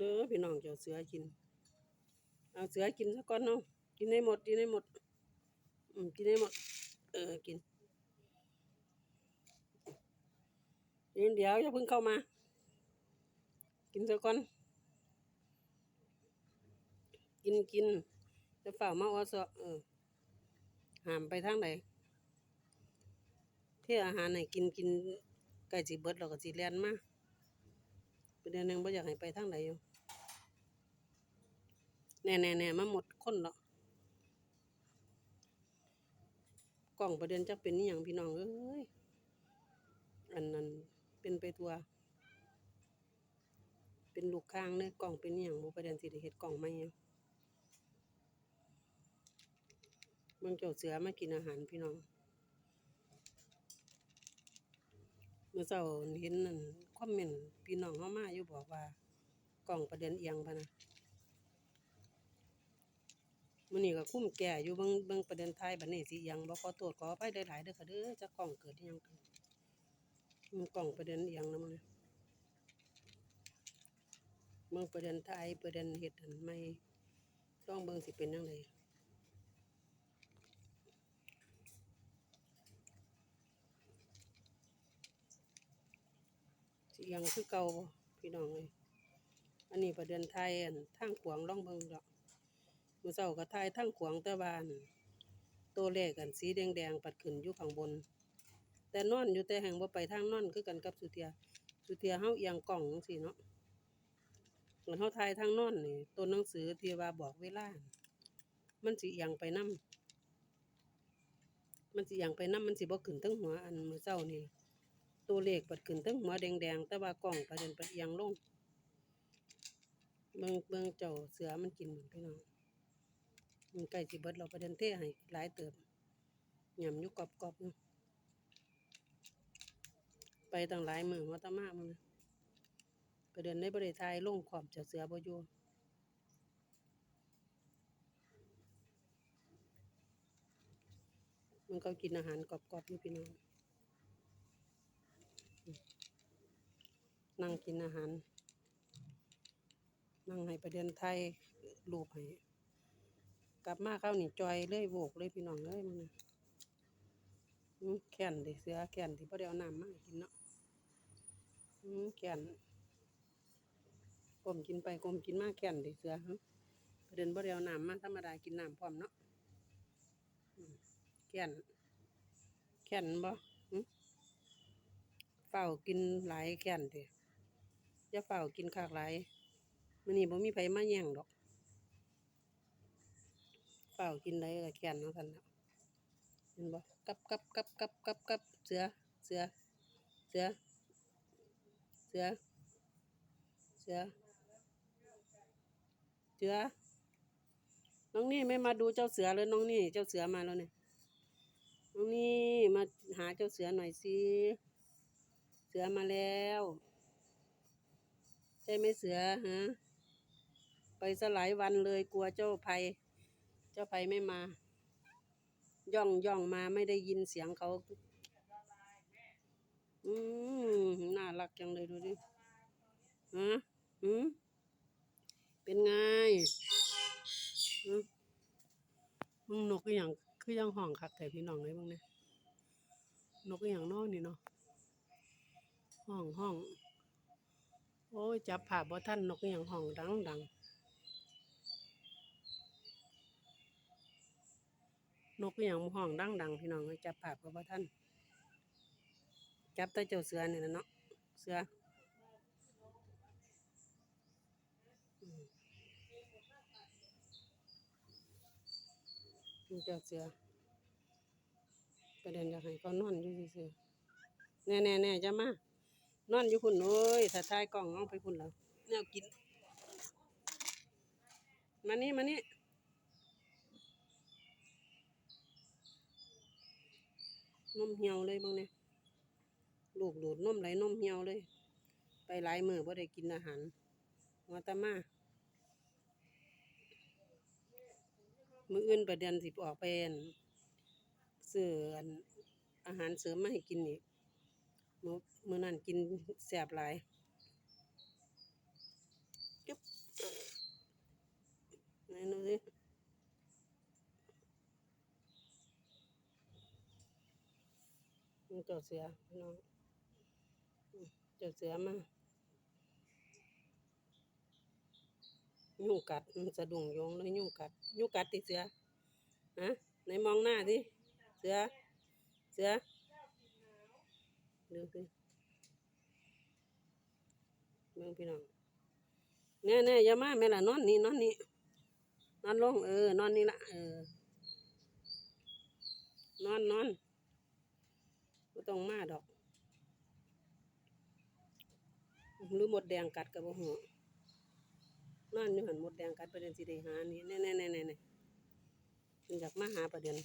เด้อพี่น้องเจ้าเสือกิน เอาเสือกินซะก่อนเนาะกินให้หมดกินให้หมด อืมกินให้หมด เออกินเดี๋ยวยวอย่าเพิ่งเข้ามา กินซะก่อน กินกินจะฝ่ามาออสอเออหามไปทางไหนเที่อาหารไหนกินกินไก่จีเบิดเราก็จีเลียนมา ประเด็นหนึ่งบ่อยากให้ไปทางไหนอยู่แน่แน่แน่มาหมดคนแล้วกล่องประเด็นจะเป็นนี่อย่างพี่น้องเอ้ยอันนั้นเป็นไปตัว เป็นลูกค้างเนี่ยกล่องเป็นอย่างบ่ประเด็นสิได้เฮ็ดกล่องใหม่อะมันเจ้าเสือมากินอาหารพี่น้องเมื่อเช้าเห็นนั่นคอมเมนต์พี่น้องเฮามาอยู่บอกว่ากล่องประเด็นเอียงพะนะมื้อนี้ก็คุ้มแก่อยู่เบิ่งเบิ่งประเด็นไทยบัดนี้สิเอียงบ่ขอโทษขออภัยหลายๆเด้อค่ะเด้อจักล่องเกิดอิหยังขึ้นมันกล่องประเด็นเอียงนำเลยเมืองประเด็นไทยประเด็นเห็ดอันไม่ต้องเบิ่งสิเป็นยังไงสิยังคือเก่าพี่น้องเลยอันนี้ประเด็นไทยอันทางขวางล่องเบิงดอกมือเช้าก็ทยทางขวางต่ว่านตัวเลขอันสีแดงๆปัดขึ้นอยู่ข้างบน แต่นอนอยู่แต่แห่งบ่าไปทางนอนคือกันกับสุเทียสุเทียเฮาเอียงกล้องจังซี่เนาะเหมือนเขาไทยทางนอนนี่ตัวหนังสือที่ว่าบอกเวลา มันสิเอียงไปนํมันสิเอียงไปนํมันสิบ่ขึ้นทั้งหัวอันมือเช้านี่ ตัวเลขปัดขึ้นทั้งหัวแดงๆ แต่ว่ากล้องประเด็นปัดเอียงลงเบิ่งเบิ่งเจ้าเสือมันกินหมดพี่น้องมันใกล้สิเบิดเราประเด็นเทให้หลายเติบยำอยู่กรอบๆไปตั้งหลายมือว่าตะมามื้อประเด็นในบริไทยลงขอบเจ้าเสือบ่อยู่มันก็กินอาหารกรอบๆอยู่พี่น้อง นั่งกินอาหาร นั่งให้ประเด็นไทยรูปให้กลับมาเข้านี่จอยเลยโวกเลยพี่น้องเลยมันนะแก่นดิเสือแก่นที่บ่ได้เอาน้ำมากินเนาะอื้อแก่นก้มกินไปก้มกินมากแก่นดิเสือฮะประเด็นบ่ได้เอาน้ำมาธรรมดากินน้ำพร้อมเนาะแก่นแก่นบ่เฝ้ากินหลายแก่นติ อย่าเฝ้ากินคากหลายมื้อนี้บ่มีไผมาแย่งดอกเฝ้ากินได้ก็แก่นเนาะซั่นนะเห็นบ่กับกับกับกับกับกับเสือเสือเสือเสือเสือเสือน้องนี่ไม่มาดูเจ้าเสือเลยน้องนี่ เจ้าเสือมาแล้วเนี่ยน้องนี่มาหาเจ้าเสือหน่อยสิเสือมาแล้ว ใช่ไหมเสือฮะไปสลายวันเลยกลัวเจ้าภัย เจ้าภัยไม่มา ย่องย่องมาไม่ได้ยินเสียงเขาอืมน่ารักจังเลยดูดิฮะอืมเป็นไงมึงนกอย่างคือยังห้องคักแต่พี่น้องเลยมึงเนี่ยนกอย่างนอนี่เนาะห้องห้อง โอ้ย จับผ่าบ่ท่านนกอย่างห้องดังดังนกอย่างห้องดังดังพี่น้องเอ้ยจับผ่าบ่ท่าน จับแต่เจ้าเสือนี่แหละเนาะเสือมันเจ้าเสือประเด็นอยากให้เขานอนอยู่ซื่อๆแน่แน่แน่จะมา นอนอยู่คุณโอ้ยถ้าถ่ายกล้องเอาไปคุณแล้วแนวกิน มานี่มานี่นมเหี่ยวเลยบางเนี่ยลูกดูดนมไหลนมเหี่ยวเลย ไปหลายมื้อบ่ได้กินอาหารว่าแตามามื้ออื่นประเด็นสิออกไปอั่นซื้ออันอาหารเสริมมาให้กินอีก มือมื้อนั้นกินแสบหลายจุ๊บไหนดูสิเจ้าเสือน้องเจ้าเสือมากยุ่งกัดมันจะดุ้งยงเลยยุ่งกัดยุ่งกัดติเสือฮะในมองหน้าสิเสือเสือ ดูสิเบิ่งพี่น้องแน่แน่อย่ามาแม่ละนอนนี่นอนนี่นอนลงเออนอนนี่ละเออนอนนอนไม่ต้องมาดอกหรือหมดแดงกัดกับบ่หัวนอนอยู่หันหมดแดงกัดประเด็นสิได้หานี่แน่แน่แน่แน่แน่มันอยากมาหาประเด็น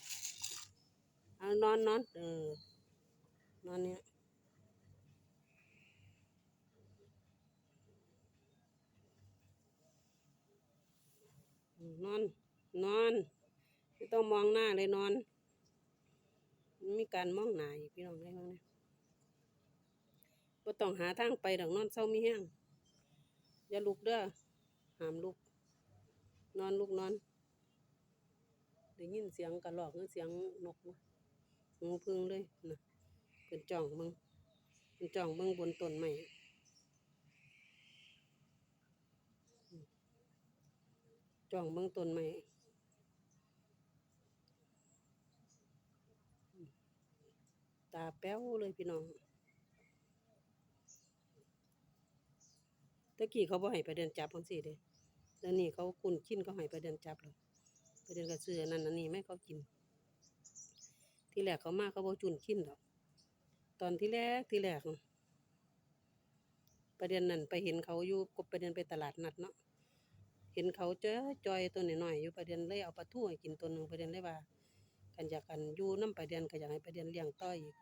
เอานอนนอนเออนอนเนี่ย นอน นอน ไม่ต้องมองหน้าเลยนอนมันมีการมองหน้าอีกพี่น้องได้บ้างเนี่ยบ่ต้องหาทางไปดอกนอนเศร้ามีแห้งอย่าลุกเด้อห้ามลุก นอนลุกนอนได้ยินเสียงกระหรอกหรือเสียงนกบ่หูพึ่งเลยนะเป็นจ่องเบิ่งเป็นจ่องเบิ่งบนต้นไม้อืม จ่องเบิ่งต้นไม้อืมตาแป้วเลยพี่น้องตะกี้เขาบ่ให้ไปเดินจับจังซี่เด้เดี๋ยวนี้เขาคุ้นชินเขาให้ไปเดินจับแล้วไปเดินกระซื้ออันนั้นนนี้ไม่เขากิน ที่แรกเขามาเขาบ่จุนชินดอกตอนที่แรกที่แรกประเด็นนั้นไปเห็นเขาอยู่กบประเด็นไปตลาดนัดเนาะ เห็นเขาเจอจอยตัวหน้อยๆอยู่ประเด็นเลยเอาปลาทูให้กินตัวหนึ่งประเด็นเลยว่ากันอยากกันอยู่นํประเด็นก็อยากให้ประเด็นเลี้ยงต่ออีก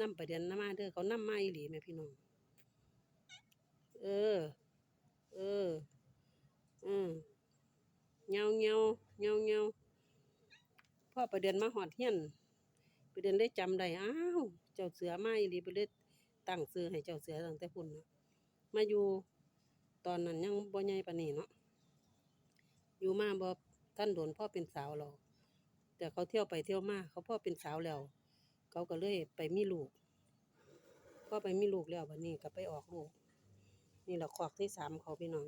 นํประเด็นน้ำมาเด้อเขานำมาอีหลีแม่พี่น้อง เออ เออ อืมเงาเงาเงาเงาพ่อประเด็นมาหอดเฮียนประเด็นได้จำได้อ้าวเจ้าเสือมาอีหลีไปเลยตั้งชื่อให้เจ้าเสือตั้งแต่พุ่นนะมาอยู่ตอนนั้นยังบ่ใหญ่ปานนี้เนาะ อยู่มาบ่ท่านโดนพ่อเป็นสาวหรอกแต่เขาเที่ยวไปเที่ยวมาเขาพ่อเป็นสาวแล้ว เขาก็เลยไปมีลูกพ่อไปมีลูกแล้วบัดนี้ก็ไปออกลูก นี่แหละขอกที่สามเขาพี่น้อง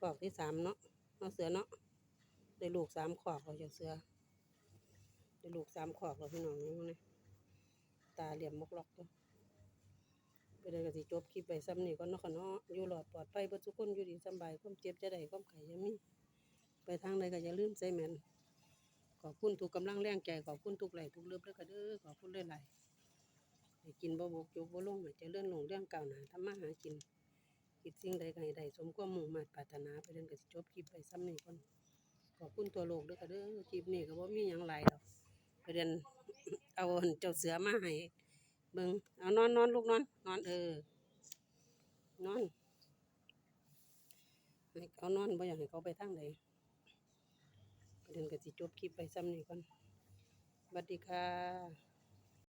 ขอกที่สามเนาะเนาะเสือเนาะได้ลูกสามขอกเขาเจ้าเสือได้ลูกสามขอกแล้วพี่น้องนี่นะตาเหลี่ยมมกลอกตัว ไปเดินกันสิจบคลิปไปซ้ำนี่ก่อนเนาะค่ะเนาะอยู่หลอดปลอดภัยเบ่ทุกคนอยู่ดีสบายความเจ็บจะได้ความไข่ยังมีไปทางใดก็อย่าลืมใส่แมนขอบคุณทุกกำลังแรงใจขอบคุณทุกไหลทุกเลือบเลยก็เด้อขอบคุณหลายๆให้กินบ่บกจกบ่ลงให้เจริญหลงเรื่องเก่าหนาทำมาหากินคิดสิ่งใดก็ให้ได้สมความมุ่งมั่นปรารถนาไปเดินกันสิจบคลิปไปซ้ำนี่ก่อนขอบคุณตัวโลกเด้อค่ะเด้อคลิปนี้ก็บ่มีหยังหลายดอกไปเรียนเอาหันเจ้าเสือมาให้ บิงเอานอนนอนลูกนอน นอนเออนอนให้เขานอนบ่อยากให้เขาไปทางไหนเดินก็สิจบคลิปไปซ้ำนี่ก่อนสวัสดีค่ะ